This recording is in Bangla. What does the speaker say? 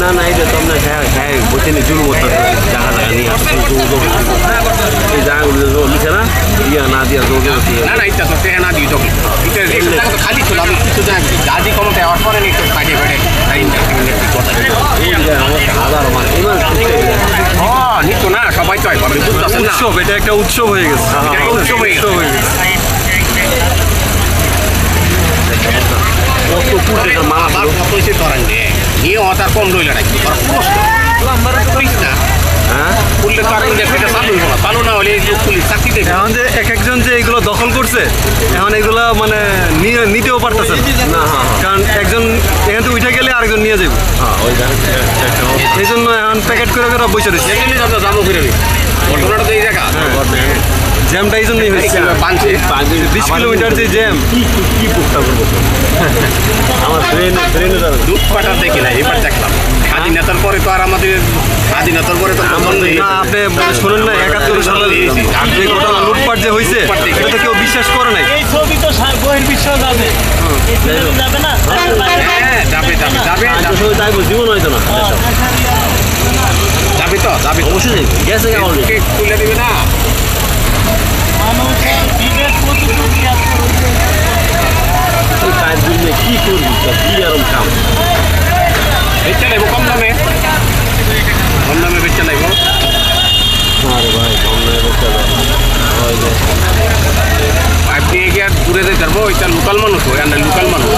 না না এটা তো আপনার খায় খায় বসে নি জুল করতে জায়গা জায়গা নিয়ে আসছে এই জায়গাগুলো জোর নিচ্ছে না ইয়া না দিয়া জোর না না এটা তো না দিই তো খালি ছিল আমি কিছু জায়গা গাজি কমতে যাওয়ার পরে একটু কাজে বেড়ে মানে না সবাই তো উৎসব এটা একটা উৎসব হয়ে গেছে। উৎসব হয়ে গেছে। উৎসব হয়ে গেছে। কত মালা কত ধরেন যে নিয়ে অতার কম রইল নাকি হ্যাঁ করলে তো আর ইন্ডাস্ট্রিটা চালু হইব না চালু না হলে লোক পুলিশ চাকরি দেবে এখন যে এক একজন যে এগুলো দখল করছে এখন এগুলো মানে নিয়ে নিতেও পারতেছে না। হ্যাঁ হ্যাঁ কারণ একজন এখান থেকে উঠে গেলে আরেকজন নিয়ে যাবে হ্যাঁ এই জন্য এখন প্যাকেট করে করে বসে রয়েছে ফিরে ঘটনাটা তো এই জায়গা জ্যামটা এই জন্যই হয়েছে। বিশ কিলোমিটার যে জ্যাম। কি কি করতে পারব আমার ট্রেন ট্রেনে যাবে। দুধ পাটার দেখি না এবার দেখলাম। স্বাধীনতার পরে তো আর আমাদের স্বাধীনতার পরে তো না আপনি শোনেন না একাত্তর সালে যে ঘটনা লুটপাট যে হয়েছে এটা তো কেউ বিশ্বাস করে নাই। এই ছবি তো সা- বহির্বিশ্ব যাবে। যাবে না। হ্যাঁ যাবে যাবে যাবে যাইবো জীবন হয়তো না। যাবে তো যাবে অবশ্যই গেছে তুলে দিবে না। মানুষের বিবেক কতটুকু আছে এই কাজ করলে কি করবি কি আরম কাম বেচে নেব কম দামে কম দামে বেচে নেব আরে ভাই কম ওই যে আপনি এগিয়ে আর দূরে যেতে লোকাল মানুষ ওই আমরা লোকাল মানুষ